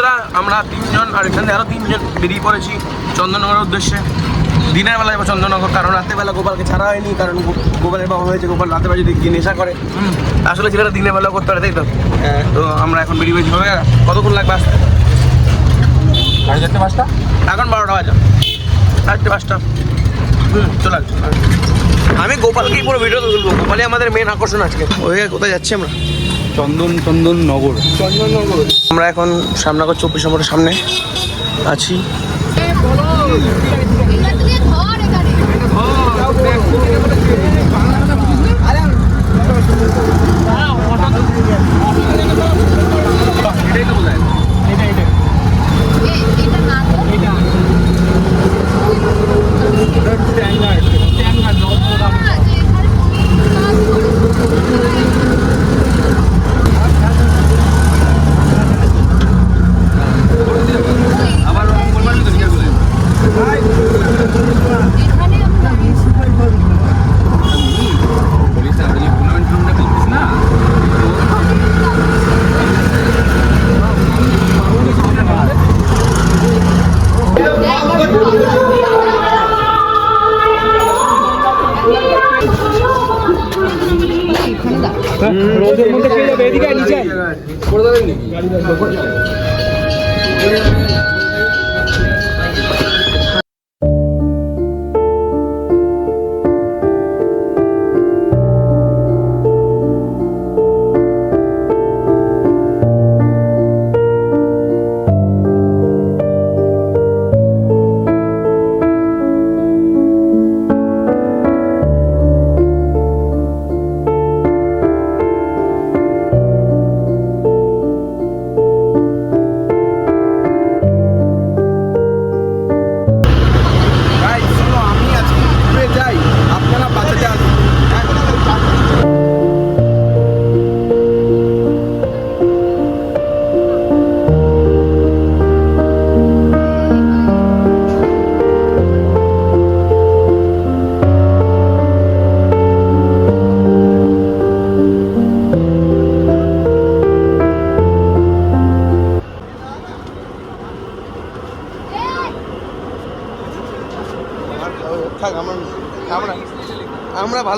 বন্ধুরা আমরা তিনজন আর এখান থেকে আরও তিনজন বেরিয়ে পড়েছি চন্দননগরের উদ্দেশ্যে। দিনের বেলায় যাব চন্দননগর কারণ রাতের গোপালকে ছাড়া হয়নি কারণ গোপালের বাবা হয়েছে গোপাল রাতের বেলা যদি গিয়ে নেশা করে। আসলে ছেলেটা দিনের বেলা করতে পারে তাই তো? তো আমরা এখন বেরিয়ে পড়েছি কতক্ষণ লাগবে আসতে? সাড়ে চারটে পাঁচটা? এখন বারোটা বাজে। চারটে পাঁচটা। হুম চলে আমি গোপালকেই পুরো ভিডিও তুলবো। গোপালই আমাদের মেন আকর্ষণ আজকে। ওই কোথায় যাচ্ছি আমরা? চন্দন চন্দন নগর। নগর আমরা এখন শ্যামনগর চব্বিশ নম্বরের সামনে আছি ধর এখানে এ- এটা না তো না, যে এখানে কাজ করে। এখানে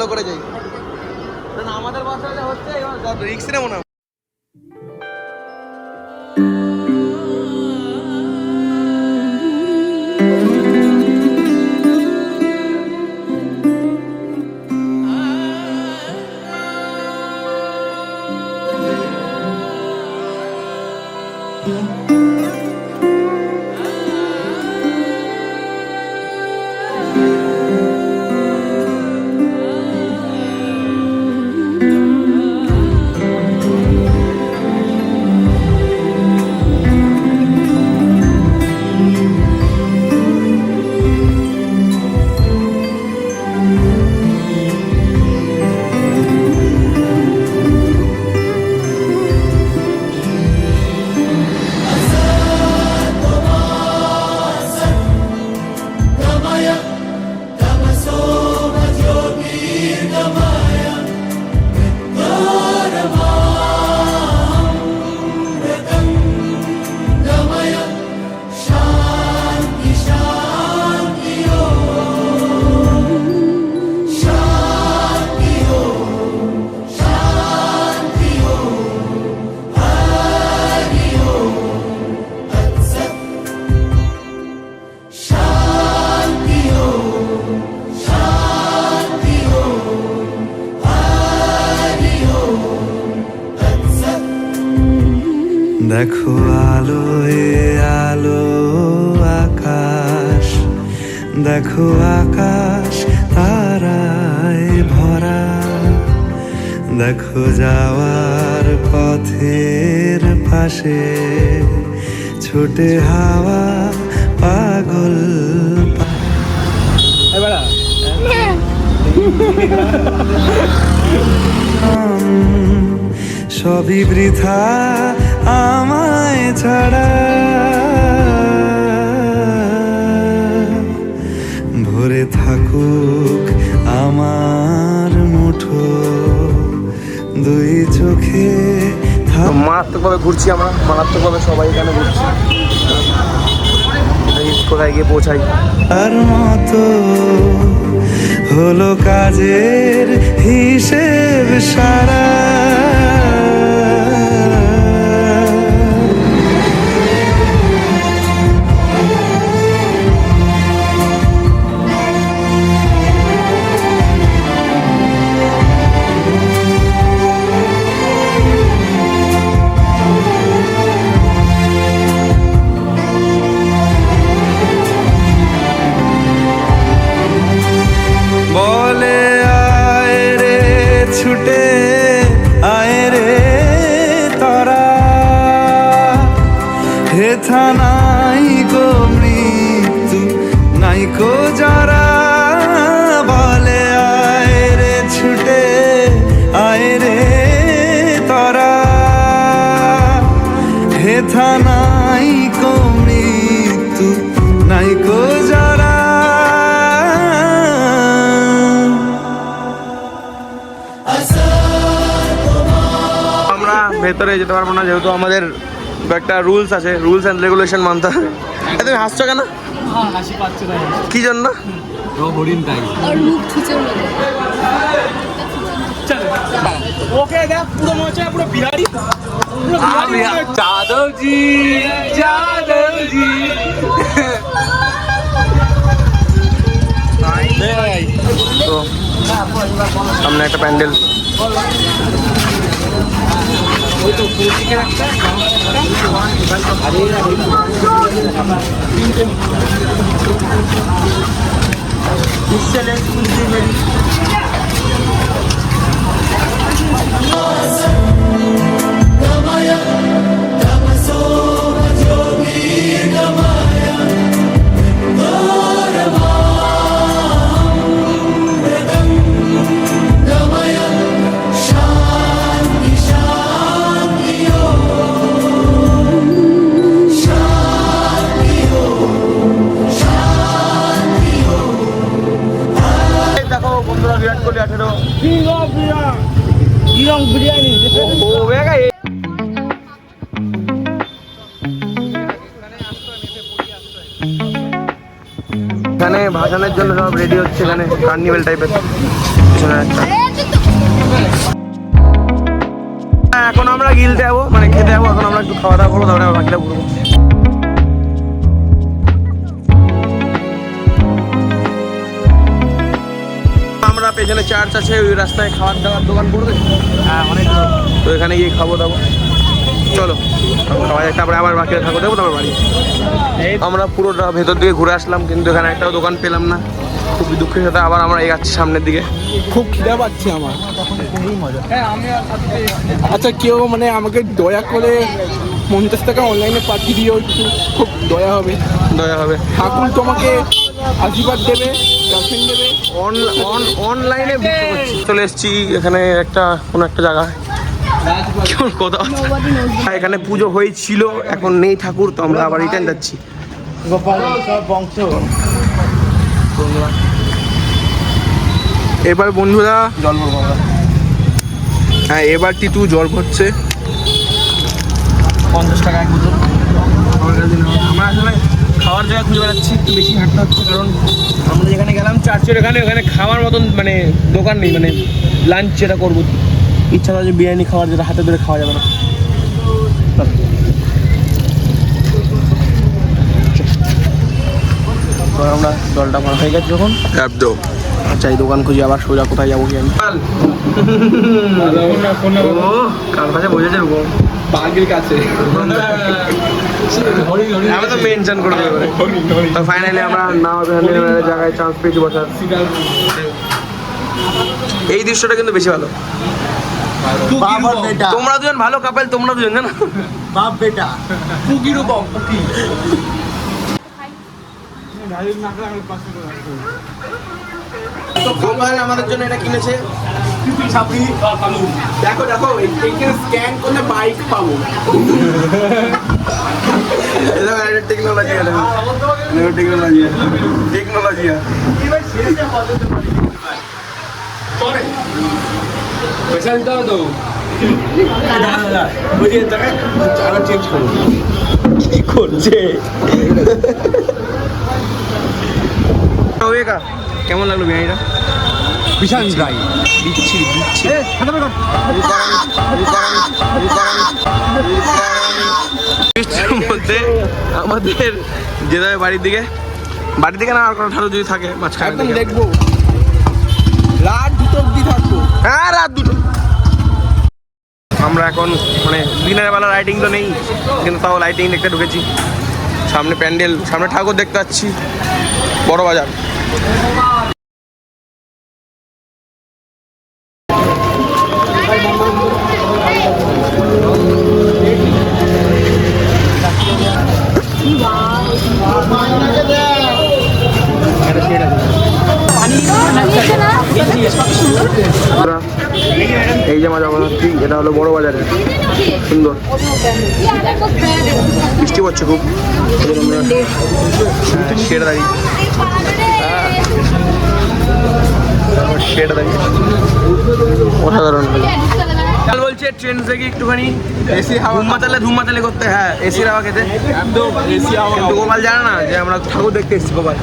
ভালো করে যাই আমাদের বাসায় যা হচ্ছে রিক্স নেব না দেখো আলোয় আলো আকাশ। দেখো আকাশ তারায় ভরা। দেখো যাওয়ার পথের পাশে ছোটে হাওয়া পাগল সবই বৃথা ছাড়া ভরে থাকুক আমার মুঠো দুই চোখে মারাত্মকভাবে ঘুরছি আমরা মারাত্মকভাবে সবাই এখানে ঘুরছি। কোথায় গিয়ে পৌঁছাই? আর মতো হলো কাজের হিসেব সারা। ভেতরে যেতে পারব না যেহেতু আমাদের একটা রুলস আছে রুলস অ্যান্ড রেগুলেশন মানতে হবে। তুমি হাসছো কেন? তাই। কি জন্য? তাই। আর মুখ ছুঁচে যাদবজি তো সামনে একটা প্যান্ডেল ভাসানের জন্য সব রেডি হচ্ছে এখানে কার্নিভেল টাইপের হ্যাঁ, এখন আমরা গিলতে যাব মানে খেতে যাব এখন আমরা একটু খাওয়া দাওয়া করব তারপরে বাকিটা ঘুরবো। আমরা পেছনে চার্চ আছে ওই রাস্তায় খাবার দাবার দোকান পড়বে হ্যাঁ অনেক তো এখানে গিয়ে খাব দাবো। চলো খাওয়া যাক তারপরে আবার বাকিটা থাকো দেবো তারপর বাড়ি। আমরা পুরোটা ভেতর দিকে ঘুরে আসলাম কিন্তু এখানে একটাও দোকান পেলাম না। খুবই দুঃখের সাথে আবার আমরা এগাচ্ছি সামনের দিকে। খুব খিদা পাচ্ছে আমার। আচ্ছা কেউ মানে আমাকে দয়া করে পঞ্চাশ টাকা অনলাইনে পাঠিয়ে দিও একটু। খুব দয়া হবে। দয়া হবে। ঠাকুর তোমাকে আশীর্বাদ দেবে দেবে। অন অন অনলাইনে চলে এসেছি এখানে একটা কোনো একটা জায়গায়। হ্যাঁ, এখানে পুজো হয়েছিল এখন নেই ঠাকুর তো আমরা আবার রিটার্ন যাচ্ছি। এবার বন্ধুরা হ্যাঁ এবার টিটু জল ভরছে। পঞ্চাশ টাকা এক বোতল। আমরা আসলে খাওয়ার জায়গা খুঁজে বেড়াচ্ছি একটু বেশি হাঁটতে হচ্ছে কারণ আমরা যেখানে গেলাম চার্চের এখানে ওখানে খাওয়ার মতন মানে দোকান নেই মানে লাঞ্চ যেটা করব। ইচ্ছা আছে বিরিয়ানি খাওয়ার যেটা হাতে ধরে খাওয়া যাবে না। তো আমরা জলটা ভালো হয়ে গেছে যখন। একদম। আচ্ছা এই দোকান খুঁজে আবার সোজা কোথায় যাব কি আমি বাঘের কাছে। আমি তো মেনশন করে দেবো। তো ফাইনালি আমরা নাও ভ্যানের জায়গায় চান্স পেয়েছি বসার। এই দৃশ্যটা কিন্তু বেশি ভালো। তোমরা দুজন ভালো কাপেল তোমরা দুজন জানো? পুকিরও পাও পুকি তো গোপাল আমাদের জন্য এটা কিনেছে। দেখো দেখো এইখানে স্ক্যান করলে বাইক পাবো। টেকনোলজি টেকনোলজি টেকনোলজি তো কি করছে কেমন লাগল বিরিয়ানিটা বিশাল গাই বিচ্ছিরি বিচ্ছিরি বৃষ্টির মধ্যে আমাদের যেতে হবে বাড়ির দিকে বাড়ির দিকে না আর কোনো ঠাকুর যদি থাকে মাঝখানে একদম দেখব আমরা এখন মানে দিনের বেলা লাইটিং তো নেই কিন্তু তাও লাইটিং দেখতে ঢুকেছি। সামনে প্যান্ডেল সামনে ঠাকুর দেখতে পাচ্ছি বড় বাজার। আমরা এই যে মজা বানাচ্ছি এটা হলো বড় বাজারে সুন্দর। বৃষ্টি পড়ছে খুব। আমরা হ্যাঁ, শেড দাঁড়িয়ে। শেড দাঁড়িয়ে। অসাধারণ। বলছে ট্রেন থেকে একটুখানি এসি হাওয়া ধুম মাতালে ধুম মাতালে করতে হ্যাঁ এসির হাওয়া খেতে। একদম এসি হাওয়া কিন্তু গোপাল জানে না যে আমরা ঠাকুর দেখতে এসেছি গোপাল।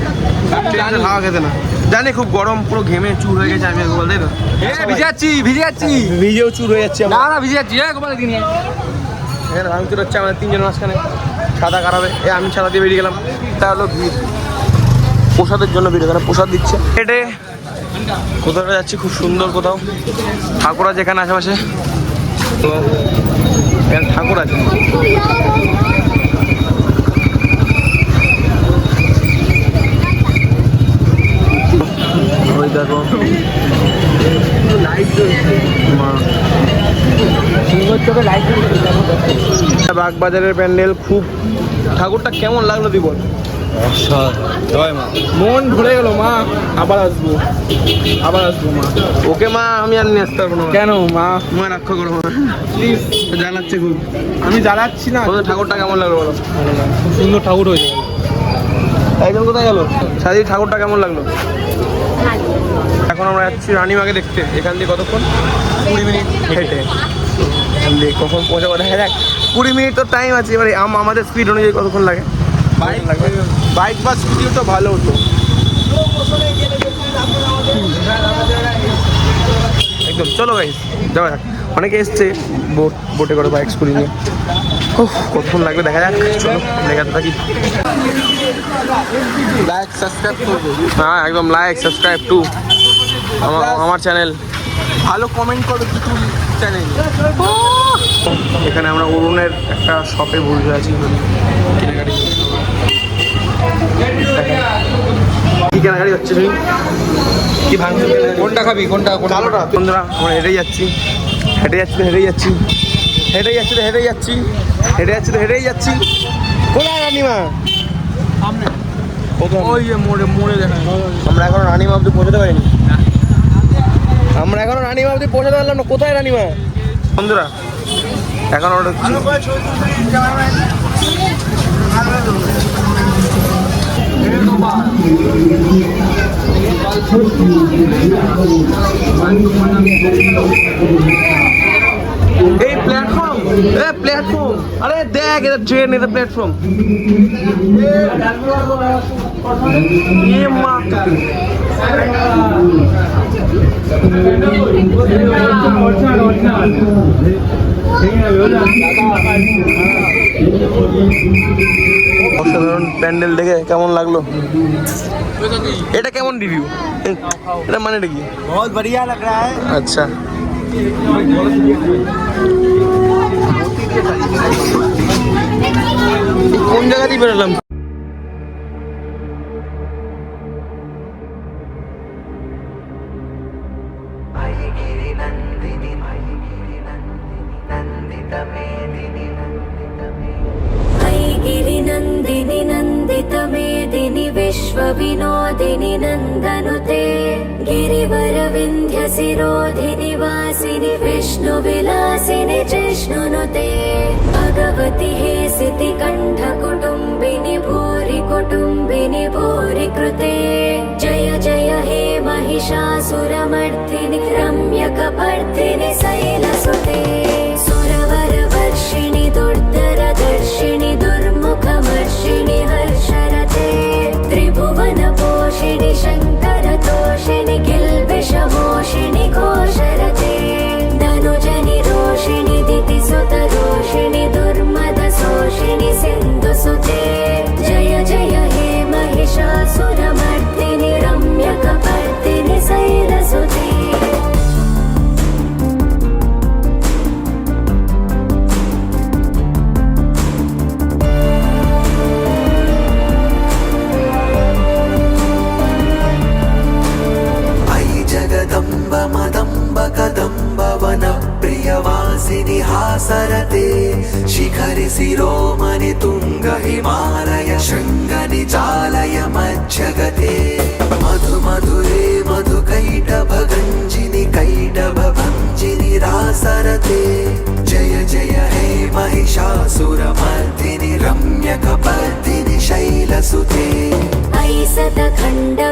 ট্রেনের হাওয়া খেতে না। জানি খুব গরম পুরো ঘেমে চুর হয়ে গেছে আমি গোপাল তাই তো? ভিজে যাচ্ছি ভিজে যাচ্ছি ভিজেও চুর হয়ে যাচ্ছে না না ভিজে যাচ্ছি হ্যাঁ গোপাল দিন এখানে চুর হচ্ছে আমাদের তিনজন মাঝখানে। সাদা খারাপে এ আমি সাদা দিয়ে বেরিয়ে গেলাম। তা হলো ভিড়। প্রসাদের জন্য ভিড় এখানে প্রসাদ দিচ্ছে। হেঁটে কোথাও যাচ্ছি খুব সুন্দর কোথাও। ঠাকুর যেখানে আশেপাশে। তো ঠাকুর আছে। ওই দেখো। বাগবাজারের প্যান্ডেল খুব ঠাকুরটা কেমন লাগল তুই বল। মন ভরে গেল মা আবার আসব। আবার আসব মা। ওকে মা আমি আর নিয়ে আসতে পারব না কেন মা? মা রাক্ষা করো মা। প্লিজ জ্বালাচ্ছে খুব আমি জ্বালাচ্ছি না। ঠাকুরটা কেমন লাগল বলো? খুব সুন্দর ঠাকুর হয়েছে। একজন কোথায় গেল? সাজি ঠাকুরটা কেমন লাগল? এখন আমরা যাচ্ছি রানীমাকে দেখতে। এখান দিয়ে কতক্ষণ? কুড়ি মিনিট হেঁটে। এখান দিয়ে কখন পৌঁছাবো দেখা যাক কুড়ি মিনিট তো টাইম আছে। এবারে আম- আমাদের স্পিড অনুযায়ী কতক্ষণ লাগে? বাইক বাইক বা স্কুটিও তো ভালো হতো। একদম চলো ভাই যাওয়া যাক। অনেকে এসছে বোট বোটে করে বাইক স্কুটি নিয়ে। কতক্ষণ লাগবে দেখা যাক চলো দেখাতে থাকি। লাইক সাবস্ক্রাইব করব। হ্যাঁ একদম লাইক সাবস্ক্রাইব টু আমার আমার চ্যানেল ভালো কমেন্ট করো কিছু চ্যানেল এখানে আমরা অরুণের একটা শপে বসে আছি। কি কেনাকাটি হচ্ছে তুমি? কি ভাঙছে কোনটা খাবি? কোনটা বন্ধুরা আমরা হেঁটে যাচ্ছি। হেঁটে যাচ্ছি তো যাচ্ছি। হেঁটে যাচ্ছি তো হেঁটেই যাচ্ছি। হেঁটে যাচ্ছি তো হেঁটেই যাচ্ছি। কোথায় রানিমা? ওই মোড়ে মোড়ে দেখা আমরা এখনও রানিমা অব্দি পৌঁছাতে পারিনি। আমরা এখনও রানিমা অব্দি পৌঁছাতে পারলাম না। কোথায় রানিমা? বন্ধুরা এখন ওটা এই প্ল্যাটফর্ম এ প্ল্যাটফর্ম আরে দেখ এটা ট্রেন এটা প্ল্যাটফর্ম এ মা অসাধারণ প্যান্ডেল দেখে কেমন লাগল? এটা কেমন রিভিউ এটা মানে কি? বহুত বড়িয়া লাগ হ্যায় আচ্ছা। কোন জায়গা দিয়ে বেরোলাম? ऐगिरिनन्दिनि नन्दितमेदिनि विश्वविनोदिनि नन्दनुते गिरिवरविन्ध्यशिरोधिनि वासिनि विष्णुविलासिनि जिष्णुनुते भगवति हे सितिकण्ठकुटुम्बिनि भूरि कुटुम्बिनि भूरि कृते जय जय हे महिषासुरमर्दिनि रम्यकप वर्धिनि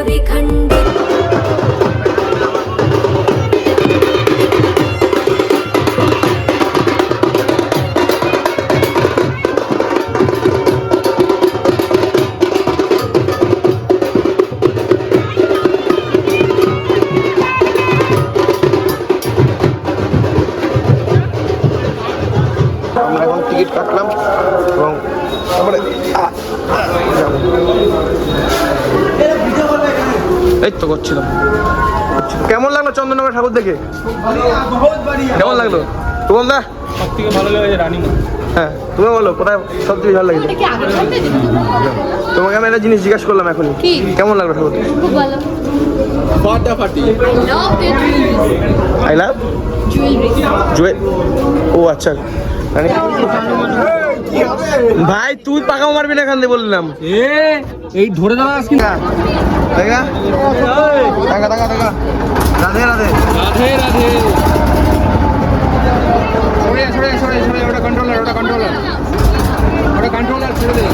ऐसतखण्डविखण्डित কেমন লাগল? তোমার দা সব থেকে ভালো লেগেছে রানিং হ্যাঁ তুমি বলো কোথায় ভালো তোমাকে আমি একটা জিনিস জিজ্ঞাসা করলাম এখন কেমন লাগল ঠাকুর? লাভ আই ও আচ্ছা। মানে ভাই তুই পাকা মারবি না এখান থেকে বললাম। এই ধরে দেখা। দেখা দেখা দেখা। রাধে রাধে। রাধে রাধে। সরে সরে সরে সরে ওটা কন্ট্রোলার ওটা কন্ট্রোলার ওটা কন্ট্রোলার ছেড়ে দে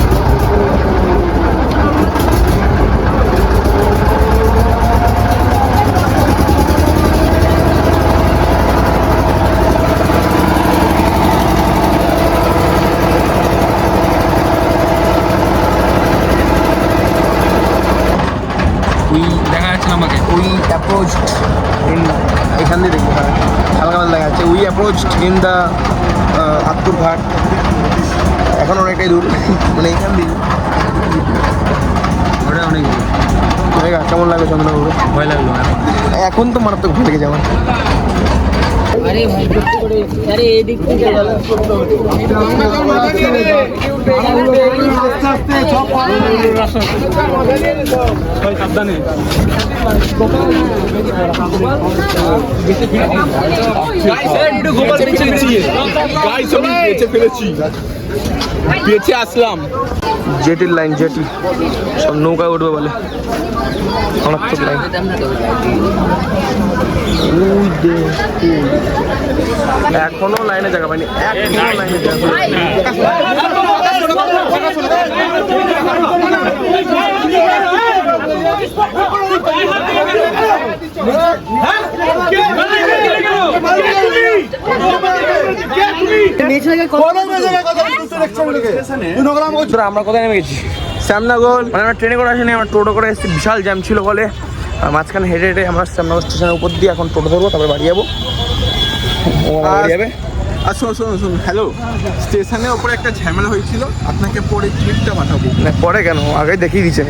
ওই দেখা যাচ্ছে না আমাকে উই অ্যাপ্রোচ ইন এখান দিয়ে দেখব হ্যাঁ হালকা হালকা দেখা যাচ্ছে উই দ্য আত্মুর ঘাট এখন অনেকটাই দূর। মানে এখান দিয়ে। ওটা অনেক দূর। কেমন লাগে চন্দ্রপুর ভয় লাগল। এখন তো মারাত্মক ভয় লেগেছে আমার। আরে ভাই করতে করে আরে এদিক থেকে গেল সাবধানে বেঁচে ফেলেছি বেঁচে আসলাম। জেটির লাইন জেটি। সব নৌকা উঠবে বলে। মারাত্মক লাইন এখনও লাইনে জায়গা পাইনি। এখনও লাইনে জায়গা আমরা কোথায় নেমে গেছি? শ্যামনগর। মানে আমরা ট্রেনে করে আসিনি আমরা টোটো করে এসেছি বিশাল জ্যাম ছিল বলে। আর মাঝখানে হেঁটে হেঁটে আমরা শ্যামনগর স্টেশনের উপর দিয়ে এখন টোটো ধরবো তারপরে বাড়ি যাব। বাড়ি যাবে? আর শোন শোন শোন হ্যালো স্টেশনের ওপরে একটা ঝামেলা হয়েছিল আপনাকে পরে ক্লিপটা পাঠাবো। না পরে কেন? আগে দেখিয়ে দিচ্ছে